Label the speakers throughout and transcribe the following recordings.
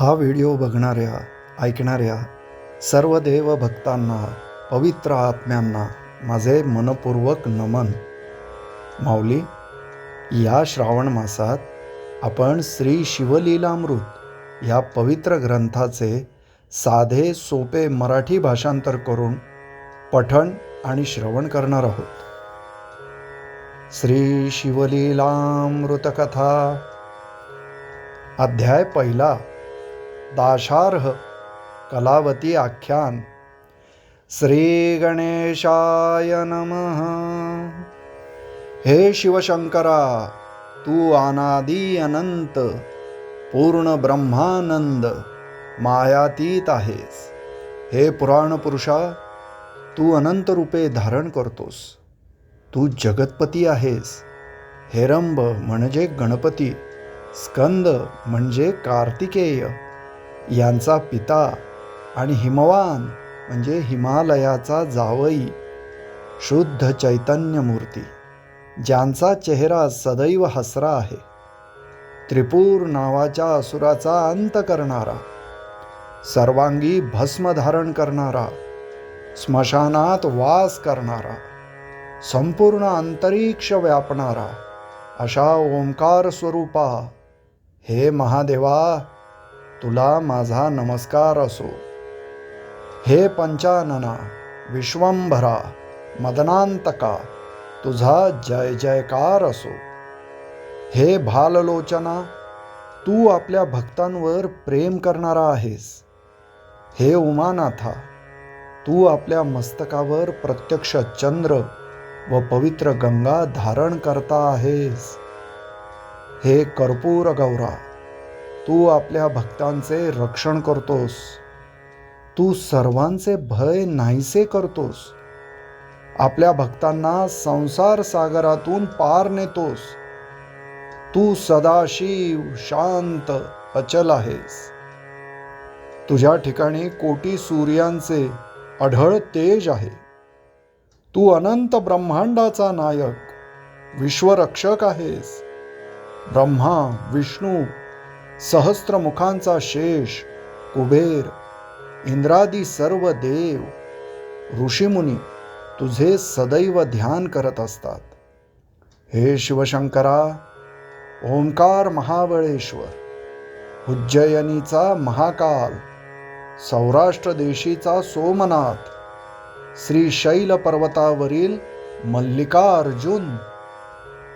Speaker 1: हा व्हिडिओ बघणाऱ्या ऐकणाऱ्या सर्व देव भक्तांना पवित्र आत्म्यांना माझे मनपूर्वक नमन. माऊली या श्रावण मासात आपण श्री शिवलीलामृत या पवित्र ग्रंथाचे साधे सोपे मराठी भाषांतर करून पठण आणि श्रवण करणार आहोत. श्री शिवलीलामृतकथा अध्याय पहिला. दाशार्ह कलावती आख्यान। श्री गणेशाय नमः। हे शिवशंकरा तू अनादी अनंत पूर्ण ब्रह्मानंद मायातीत आहेस। हे पुराण पुरुषा तू अनंत रूपे धारण करतोस। तू जगतपती आहेस। हेरंब म्हणजे गणपती स्कंद म्हणजे कार्तिकेय। यांचा पिता आणि हिमवान म्हणजे हिमालयाचा जावई शुद्ध चैतन्य मूर्ती ज्यांचा चेहरा सदैव हसरा आहे. त्रिपूर नावाच्या असुराचा अंत करणारा सर्वांगी भस्म धारण करणारा स्मशानात वास करणारा संपूर्ण अंतरिक्ष व्यापणारा अशा ओंकार स्वरूपा हे महादेवा तुला माझा नमस्कार असो. हे पंचानना विश्वंभरा मदनांतका तुझा जय जयकार असो. हे भाललोचना तू आपल्या भक्तांवर प्रेम करणारा आहेस. हे उमानाथा तू आपल्या मस्तकावर प्रत्यक्ष चंद्र व पवित्र गंगा धारण करता आहेस. हे कर्पूर गौरा तू आपल्या भक्तांचे रक्षण करतोस. तू सर्वांचे भय नाहीसे करतोस. आपल्या भक्तांना संसार सागरातून पार नेतोस. तू सदाशिव शांत अचल आहेस. तुझ्या ठिकाणी कोटी सूर्यांचे अढळ तेज आहे. तू अनंत ब्रह्मांडाचा नायक विश्वरक्षक आहेस. ब्रह्मा विष्णू सहस्त्र मुखांचा शेष कुबेर इंद्रादी सर्व देव ऋषीमुनी तुझे सदैव ध्यान करत असतात. हे शिवशंकरा ओंकार महाबळेश्वर उज्जयनीचा महाकाल सौराष्ट्र देशीचा सोमनाथ श्रीशैल पर्वतावरील मल्लिकार्जुन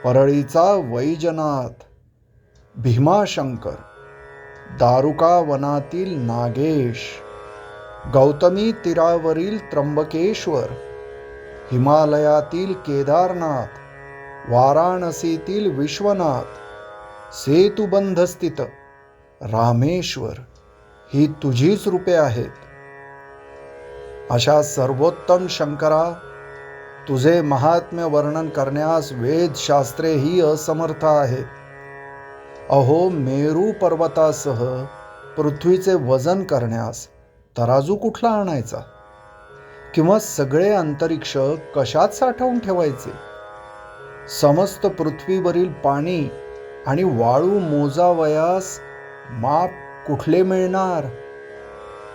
Speaker 1: परळीचा वैजनाथ भीमाशंकर दारुका वनातील नागेश गौतमी तीरावरील त्र्यंबकेश्वर हिमालयातील केदारनाथ वाराणसीतील विश्वनाथ सेतुबंधस्थित रामेश्वर ही तुझीच रूपे आहेत. अशा सर्वोत्तम शंकरा तुझे महात्म्य वर्णन करण्यास वेदशास्त्रेही असमर्थ आहेत. अहो मेरू पर्वतासह पृथ्वीचे वजन करण्यास तराजू कुठला आणायचा? किंवा सगळे अंतरिक्ष कशात साठवून ठेवायचे? समस्त पृथ्वीवरील पाणी आणि वाळू मोजावयास माप कुठले मिळणार?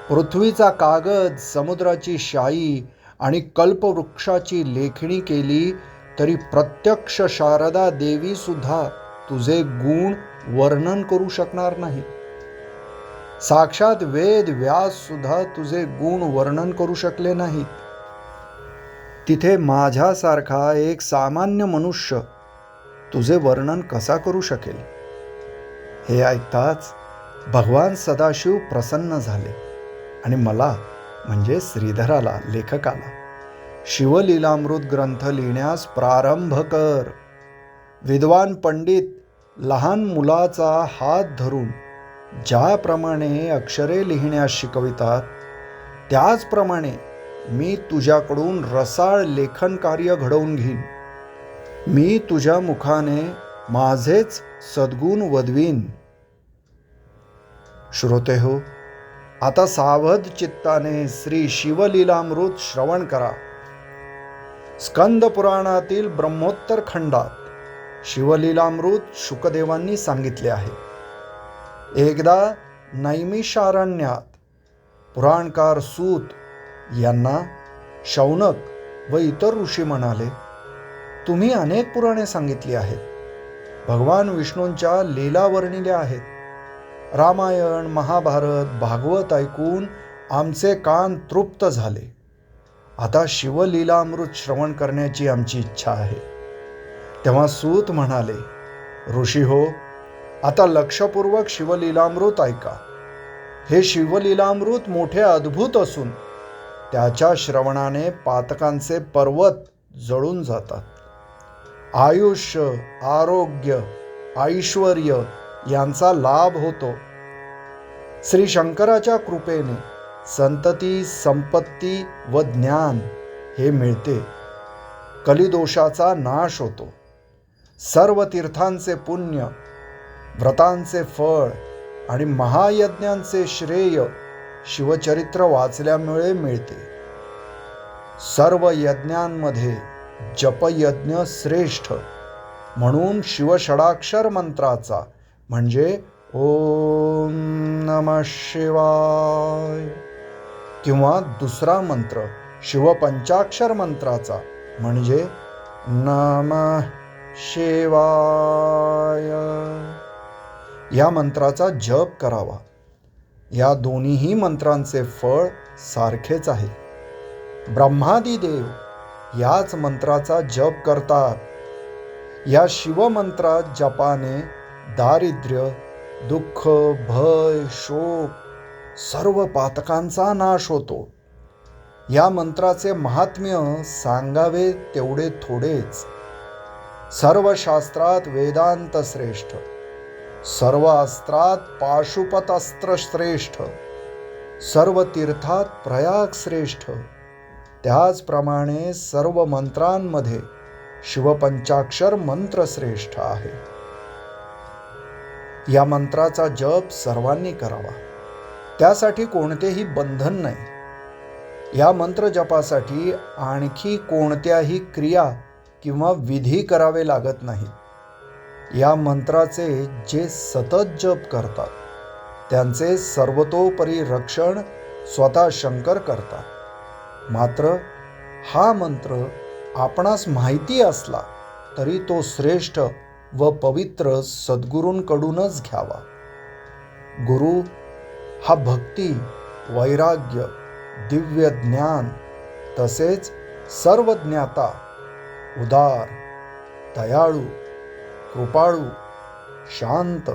Speaker 1: पृथ्वीचा कागद समुद्राची शाई आणि कल्पवृक्षाची लेखणी केली तरी प्रत्यक्ष शारदा देवी सुद्धा तुझे गुण वर्णन करू शकणार नाही. साक्षात वेद व्यास सुद्धा तुझे गुण वर्णन करू शकले नाहीत. तिथे माझ्यासारखा एक सामान्य मनुष्य तुझे वर्णन कसा करू शकेल? हे ऐकताच भगवान सदाशिव प्रसन्न झाले आणि मला म्हणजे श्रीधराला लेखकाला शिवलीलामृत ग्रंथ लिहिण्यास प्रारंभ कर. विद्वान पंडित लहान मुलाचा हात धरून ज्याप्रमाणे अक्षरे लिहिण्यास शिकवितात त्याचप्रमाणे मी तुझ्याकडून रसाळ लेखन कार्य घडवून घेईन. मी तुझ्या मुखाने माझेच सद्गुण वदवीन. श्रोते हो आता सावध चित्ताने श्री शिवलीलामृत श्रवण करा. स्कंद पुराणातील ब्रह्मोत्तर खंडात शिवलीलामृत शुकदेवांनी सांगितले आहे. एकदा नैमिषारण्यात पुराणकार सूत यांना शौनक व इतर ऋषी म्हणाले तुम्ही अनेक पुराणे सांगितली आहेत. भगवान विष्णूंच्या लीला वर्णिल्या आहेत. रामायण महाभारत भागवत ऐकून आमचे कान तृप्त झाले. आता शिवलीलामृत श्रवण करण्याची आमची इच्छा आहे. तेव्हा सूत म्हणाले ऋषी हो आता लक्षपूर्वक शिवलीलामृत ऐका. हे शिवलीलामृत मोठे अद्भुत असून त्याच्या श्रवणाने पातकांचे पर्वत जळून जातात. आयुष्य आरोग्य ऐश्वर यांचा लाभ होतो. श्री शंकराच्या कृपेने संतती संपत्ती व ज्ञान हे मिळते. कलिदोषाचा नाश होतो. सर्व तीर्थांचे पुण्य व्रतांचे फळ आणि महायज्ञांचे श्रेय शिवचरित्र वाचल्यामुळे मिळते. सर्व यज्ञांमध्ये जपयज्ञ श्रेष्ठ म्हणून शिवषडाक्षर मंत्राचा म्हणजे ओम नम शिवाय किंवा दुसरा मंत्र शिवपंचाक्षर मंत्राचा म्हणजे नम शिवाय. या मंत्राचा जप करावा. या दोन्हीही मंत्रांचे फळ सारखेच आहे. ब्रह्मादी देव याच मंत्राचा जप करतात. या शिवमंत्रात जपाने दारिद्र्य दुःख भय शोक सर्व पातकांचा नाश होतो. या मंत्राचे महात्म्य सांगावे तेवढे थोडेच. सर्व शास्त्रात वेदांत श्रेष्ठ सर्व अस्त्रात पाशुपत अस्त्र श्रेष्ठ सर्व तीर्थात प्रयाग श्रेष्ठ त्याचप्रमाणे सर्व मंत्रांमध्ये शिवपंचाक्षर मंत्र श्रेष्ठ आहे. या मंत्राचा जप सर्वांनी करावा. त्यासाठी कोणतेही बंधन नाही. या मंत्र जपासाठी आणखी कोणत्याही क्रिया किंवा विधी करावे लागत नाहीत. या मंत्राचे जे सतत जप करतात त्यांचे सर्वतोपरी रक्षण स्वतः शंकर करतात. मात्र हा मंत्र आपणास माहिती असला तरी तो श्रेष्ठ व पवित्र सद्गुरूंकडूनच घ्यावा. गुरु हा भक्ती वैराग्य दिव्य ज्ञान तसेच सर्व ज्ञाता उदार दयाळू कृपाळू शांत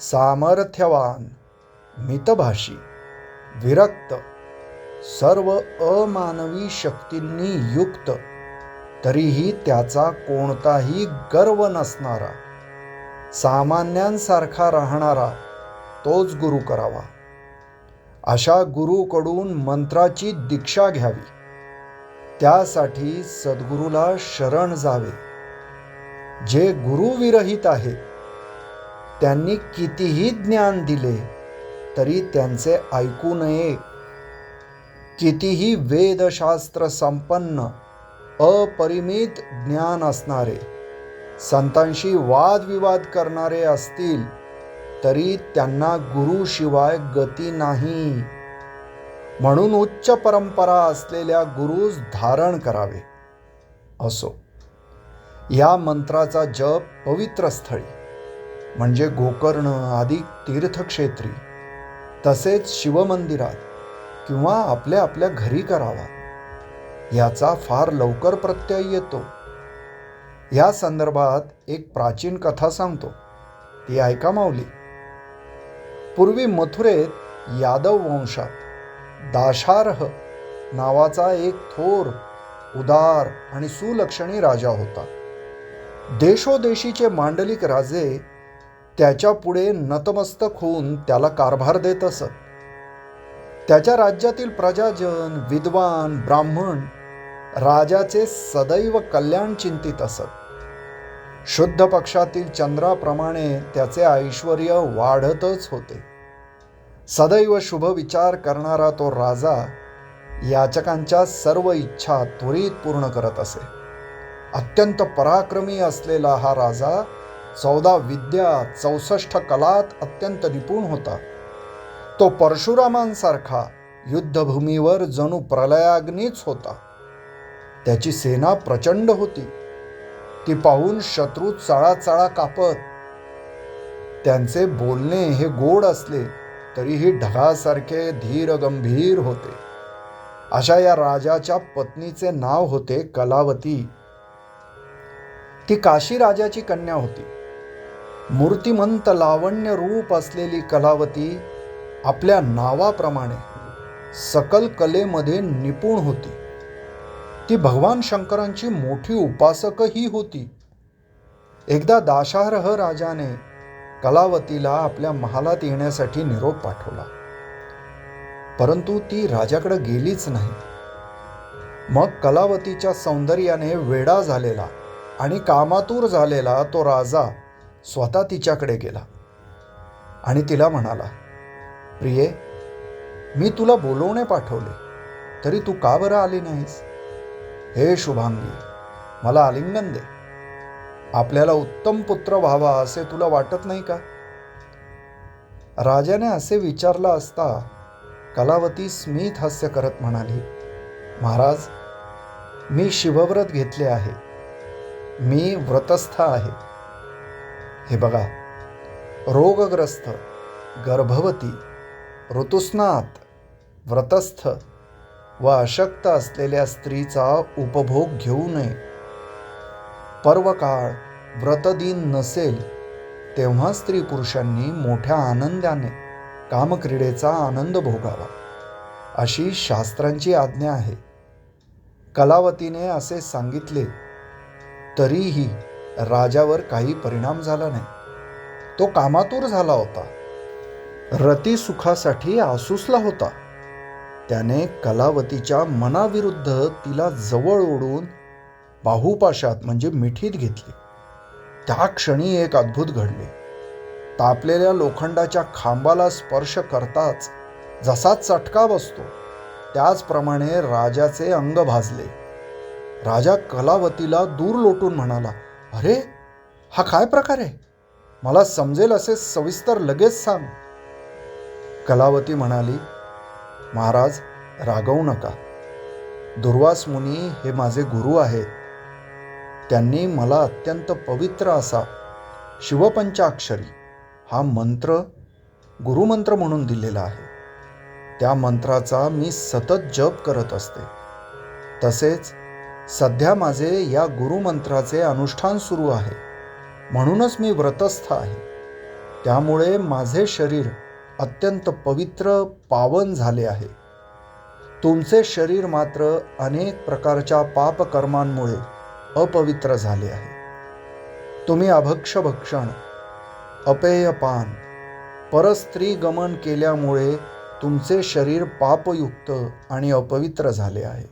Speaker 1: सामर्थ्यवान मितभाषी विरक्त सर्व अमानवी शक्तींनी युक्त तरीही त्याचा कोणताही गर्व नसणारा सामान्यांसारखा राहणारा तोच गुरु करावा. अशा गुरुकडून मंत्राची दीक्षा घ्यावी. त्यासाठी सद्गुरूला शरण जावे. जे गुरुविरहित आहेत त्यांनी कितीही ज्ञान दिले तरी त्यांचे ऐकू नये. कितीही वेदशास्त्र संपन्न अपरिमित ज्ञान असणारे संतांशी वादविवाद करणारे असतील तरी त्यांना गुरुशिवाय गती नाही. म्हणून उच्च परंपरा असलेल्या गुरुस धारण करावे. असो. या मंत्राचा जप पवित्र स्थळी म्हणजे गोकर्ण आदी तीर्थक्षेत्री तसेच शिवमंदिरात किंवा आपल्या आपल्या घरी करावा. याचा फार लवकर प्रत्यय येतो. या संदर्भात एक प्राचीन कथा सांगतो. ती ऐका माऊली. पूर्वी मथुरेत यादव वंशात दाशार्ह नावाचा एक थोर उदार आणि सुलक्षणी राजा होता. देशोदेशीचे मांडलिक राजे त्याच्या पुढे नतमस्तक होऊन त्याला कारभार देत असत. त्याच्या राज्यातील प्रजाजन विद्वान ब्राह्मण राजाचे सदैव कल्याण चिंतित असत. शुद्ध पक्षातील चंद्राप्रमाणे त्याचे ऐश्वर वाढतच होते. सदैव शुभ विचार करणारा तो राजा याचकांच्या सर्व इच्छा त्वरित पूर्ण करत असे. अत्यंत पराक्रमी असलेला हा राजा चौदा विद्या चौसष्ट कलात अत्यंत निपुण होता. तो परशुरामांसारखा युद्धभूमीवर जणू प्रलयाग्नीच होता. त्याची सेना प्रचंड होती. ती पाहून शत्रू चाळा कापत त्यांचे बोलणे हे गोड असले तरीही ढगासारखे धीर गंभीर होते. अशा या राजाच्या पत्नीचे नाव होते कलावती. ती काशी राजाची कन्या होती. मूर्तिमंत लावण्य रूप असलेली कलावती आपल्या नावाप्रमाणे सकल कलेमध्ये निपुण होती. ती भगवान शंकरांची मोठी उपासकही होती. एकदा दाशारह राजाने कलावतीला आपल्या महालात येण्यासाठी निरोप पाठवला. परंतु ती राजाकडे गेलीच नाही. मग कलावतीच्या सौंदर्याने वेडा झालेला आणि कामातूर झालेला तो राजा स्वतः तिच्याकडे गेला आणि तिला म्हणाला प्रिये मी तुला बोलवणे पाठवले तरी तू का बरं आली नाहीस? हे शुभांगी मला आलिंगन दे. आपल्याला उत्तम पुत्र व्हावा असे तुला वाटत नाही का? राजाने असे विचारला असता कलावती स्मित हास्य करत म्हणाली महाराज मी शिवव्रत घेतले आहे. मी व्रतस्थ आहे. हे बघा रोगग्रस्त गर्भवती ऋतुस्नात व्रतस्थ व अशक्त असलेल्या स्त्रीचा उपभोग घेऊ नये. पर्वकाळ व्रतदिन नसेल तेव्हा स्त्री पुरुषांनी मोठ्या आनंदाने कामक्रीडेचा आनंद भोगावा अशी शास्त्रांची आज्ञा आहे. कलावतीने असे सांगितले तरीही राजावर काही परिणाम झाला नाही. तो कामातूर झाला होता. रती सुखासाठी आसुसला होता. त्याने कलावतीच्या मनाविरुद्ध तिला जवळ ओढून बाहुपाशात म्हणजे मिठीत घेतली. त्या क्षणी एक अद्भुत घडले. तापलेल्या लोखंडाच्या खांबाला स्पर्श करताच जसा चटका बसतो त्याचप्रमाणे राजाचे अंग भाजले. राजा कलावतीला दूर लोटून म्हणाला अरे हा काय प्रकार आहे? मला समजेल असे सविस्तर लगेच सांग. कलावती म्हणाली महाराज रागवू नका. दुर्वास मुनी हे माझे गुरु आहेत. त्यांनी मला अत्यंत पवित्र असा शिवपंचाक्षरी हा मंत्र गुरुमंत्र म्हणून दिलेला आहे. त्या मंत्राचा मी सतत जप करत असते. तसेच सध्या माझे या गुरुमंत्राचे अनुष्ठान सुरू आहे. म्हणूनच मी व्रतस्थ आहे. त्यामुळे माझे शरीर अत्यंत पवित्र पावन झाले आहे. तुमचे शरीर मात्र अनेक प्रकारच्या पापकर्मांमुळे अपवित्र झाले आहे. तुम्ही अभक्ष भक्षण अपेयपान परस्त्री गमन केल्यामुळे तुमचे शरीर पापयुक्त आणि अपवित्र झाले आहे.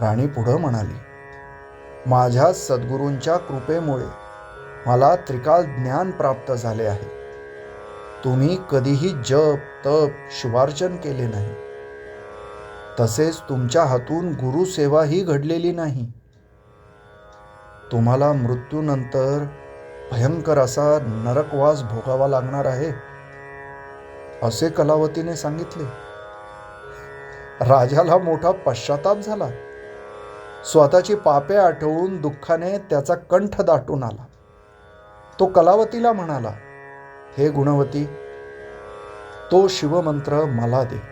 Speaker 1: राणी पुढं म्हणाली माझ्या सद्गुरूंच्या कृपेमुळे मला त्रिकाल ज्ञान प्राप्त झाले आहे. तुम्ही कधीही जप तप शिवार्चन केले नाही. तसेच तुमच्या हातून गुरुसेवाही घडलेली नाही. तुम्हाला मृत्यूनंतर भयंकर असा नरकवास भोगावा लागणार आहे असे कलावतीने सांगितले. राजाला मोठा पश्चाताप झाला. स्वतःची पापे आठवून दुःखाने त्याचा कंठ दाटून आला. तो कलावतीला म्हणाला हे गुणवती तो शिवमंत्र मला दे.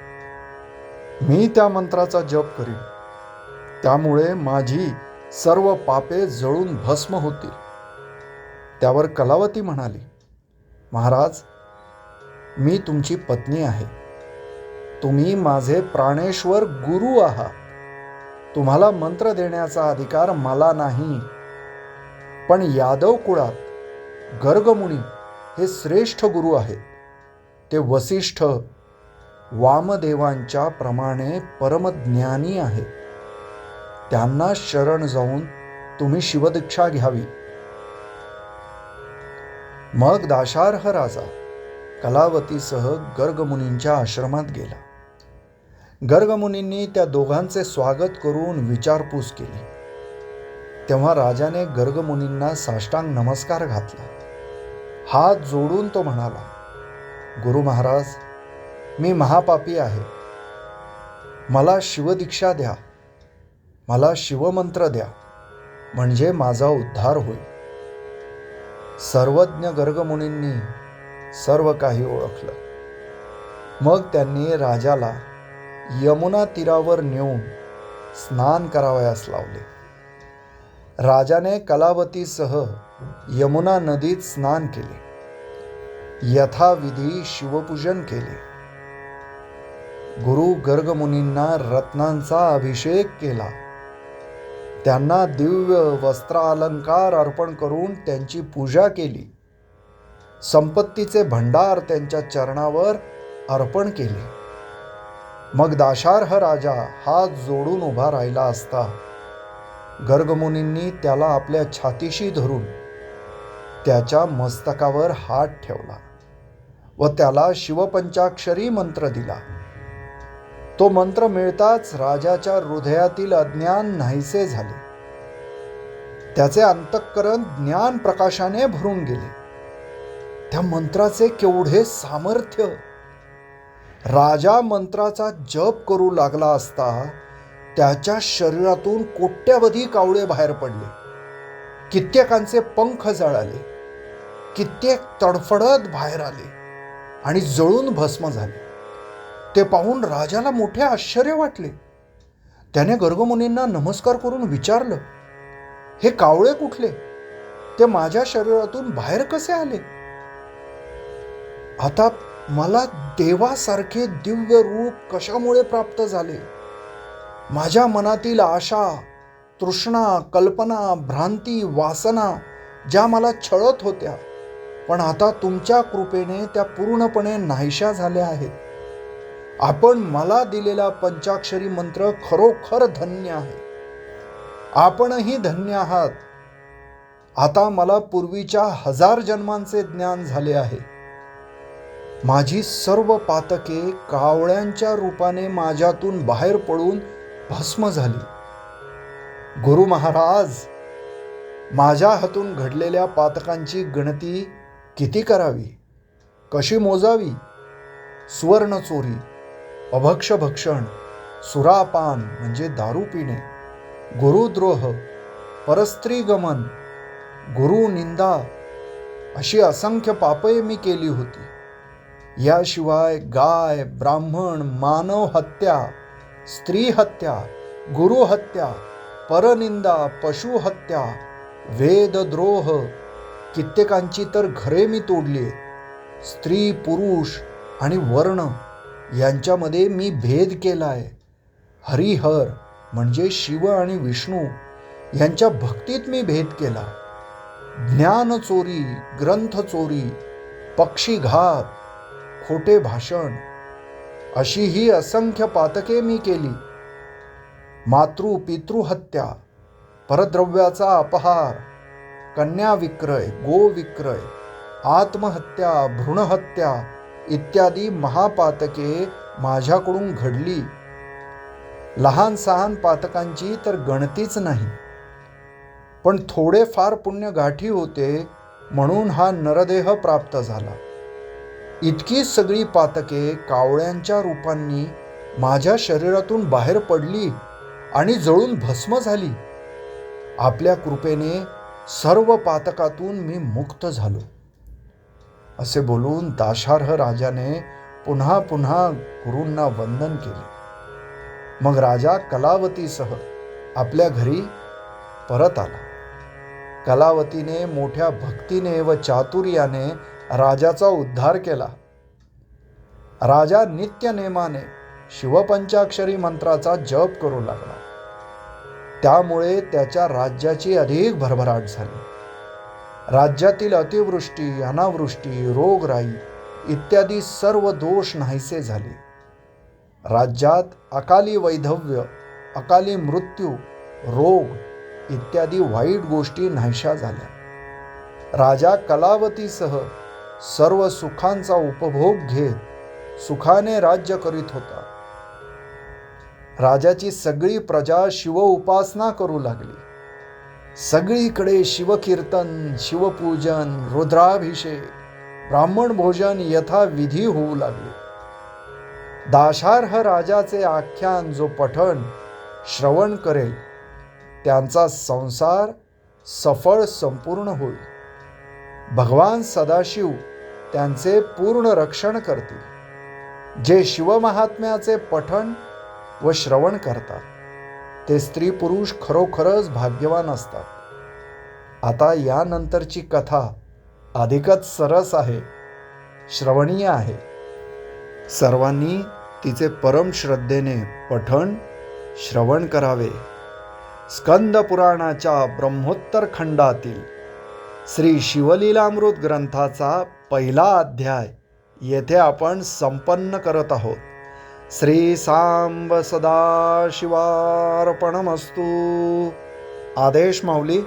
Speaker 1: मी त्या मंत्राचा जप करीन. त्यामुळे माझी सर्व पापे जळून भस्म होतील. त्यावर कलावती म्हणाली महाराज मी तुमची पत्नी आहे. तुम्ही माझे प्राणेश्वर गुरु आहात. तुम्हाला मंत्र देण्याचा अधिकार मला नाही. पण यादव कुळात गर्गमुनी हे श्रेष्ठ गुरु आहेत. ते वसिष्ठ वामदेवांच्या प्रमाणे परमज्ञानी आहेत. त्यांना शरण जाऊन तुम्ही शिवदीक्षा घ्यावी. मग दाशार्ह राजा कलावतीसह गर्गमुनींच्या आश्रमात गेला. गर्गमुनींनी त्या दोघांचे स्वागत करून विचारपूस केली. तेव्हा राजाने गर्गमुनींना साष्टांग नमस्कार घातला. हात जोडून तो म्हणाला गुरु महाराज मी महापापी आहे. मला शिवदीक्षा द्या. मला शिवमंत्र द्या म्हणजे माझा उद्धार होईल. सर्वज्ञ गर्गमुनींनी सर्व काही ओळखलं. मग त्यांनी राजाला यमुना तीरावर नेऊन स्नान करावयास लावले. राजाने कलावतीसह यमुना नदीत स्नान केले. यथाविधी शिवपूजन केले. गुरु गर्गमुनींना रत्नांचा अभिषेक केला. त्यांना दिव्य वस्त्र अलंकार अर्पण करून त्यांची पूजा केली. संपत्तीचे भंडार त्यांच्या चरणावर अर्पण केले. मग दाशार्ह राजा हात जोडून उभा राहिला असता. गर्गमुनींनी त्याला आपल्या छातीशी धरून त्याच्या मस्तकावर हात ठेवला व त्याला शिवपंचाक्षरी मंत्र दिला. तो मंत्र मिळताच राजाच्या हृदयातील अज्ञान नाहीसे झाले. त्याचे अंतःकरण ज्ञान प्रकाशाने भरून गेले. त्या मंत्राचे केवढे सामर्थ्य! राजा मंत्राचा जप करू लागला असता त्याच्या शरीरातून कोट्यावधी कावळे बाहेर पडले. कित्येकांचे पंख जळाले. कित्येक तडफडत बाहेर आले आणि जळून भस्म झाले. ते पाहून राजाला मोठे आश्चर्य वाटले. त्याने गर्गमुनींना नमस्कार करून विचारलं हे कावळे कुठले? ते माझ्या शरीरातून बाहेर कसे आले? आता मला देवासारखे दिव्य रूप कशामुळे प्राप्त झाले? माझ्या मनातील आशा तृष्णा कल्पना भ्रांती वासना ज्या मला छळत होत्या पण आता तुमच्या कृपेने त्या पूर्णपणे नाहीशा झाल्या आहेत. आपण मला दिलेला पंचाक्षरी मंत्र खरोखर धन्य आहे. आपणही धन्य आहात. आता मला पूर्वीच्या हजार जन्मांचे ज्ञान झाले आहे. माझी सर्व पातके कावळ्यांच्या रूपाने माझ्यातून बाहेर पडून भस्म झाली. गुरु महाराज माझ्या हातून घडलेल्या पातकांची गणती किती करावी? कशी मोजावी? सुवर्ण चोरी. अभक्ष भक्षण सुरापान म्हणजे दारू पिणे गुरुद्रोह परस्त्रीगमन गुरुनिंदा अशी असंख्य पापे मी केली होती. याशिवाय गाय ब्राह्मण मानव हत्या स्त्री हत्या गुरु हत्या परनिंदा पशु हत्या वेदद्रोह कित्येकांची तर घरे मी तोडली स्त्री पुरुष आणि वर्ण यांच्यामध्ये मी भेद केला आहे. हरिहर म्हणजे शिव आणि विष्णू यांच्या भक्तीत मी भेद केला. ज्ञान चोरी ग्रंथ चोरी पक्षीघात खोटे भाषण अशी ही असंख्य पातके मी केली. मातृ पितृहत्या परद्रव्याचा अपहार कन्या विक्रय गो विक्रय आत्महत्या भ्रूणहत्या इत्यादी महापातके माझ्याकडून घडली. लहान सहान पातकांची तर गणतीच नाही. पण थोडे फार पुण्य गाठी होते म्हणून हा नरदेह प्राप्त झाला. इतकी सगळी पातके कावळ्यांच्या रूपांनी माझ्या शरीरातून बाहेर पडली आणि जळून भस्म झाली. आपल्या कृपेने सर्व पातकातून मी मुक्त झालो. असे बोलून दाशार्ह राजाने पुन्हा पुन्हा गुरूंना वंदन केले. मग राजा कलावतीसह आपल्या घरी परत आला. कलावतीने मोठ्या भक्तीने व चातुर्याने राजाचा उद्धार केला. राजा नित्यनेमाने शिवपंचाक्षरी मंत्राचा जप करू लागला. त्यामुळे त्याच्या राज्याची अधिक भरभराट झाली. राज्यातील अतिवृष्टी अनावृष्टी रोगराई इत्यादी सर्व दोष नाहीसे झाले. राज्यात अकाली वैधव्य अकाली मृत्यू रोग इत्यादी वाईट गोष्टी नाहीशा झाल्या. राजा कलावतीसह सर्व सुखांचा उपभोग घेत सुखाने राज्य करीत होता. राजाची सगळी प्रजा शिव उपासना करू लागली. सगळीकडे शिवकीर्तन शिवपूजन रुद्राभिषेक ब्राह्मण भोजन यथाविधी होऊ लागले. दाशार्ह राजाचे आख्यान जो पठण श्रवण करेल त्यांचा संसार सफळ संपूर्ण होईल. भगवान सदाशिव त्यांचे पूर्ण रक्षण करतील जे शिवमहात्म्याचे पठण व श्रवण करतात. ते स्त्री पुरुष खरोखरच भाग्यवान असतात. आता यानंतरची कथा अधिकच सरस आहे श्रवणीय आहे. सर्वांनी तिचे परम श्रद्धेने पठण श्रवण करावे. स्कंद पुराणाच्या ब्रह्मोत्तर खंडातील श्री शिवलीलामृत ग्रंथाचा पहिला अध्याय येथे आपण संपन्न करत आहोत. श्रीसांब सदाशिवार्पणमस्तू। आदेश माऊली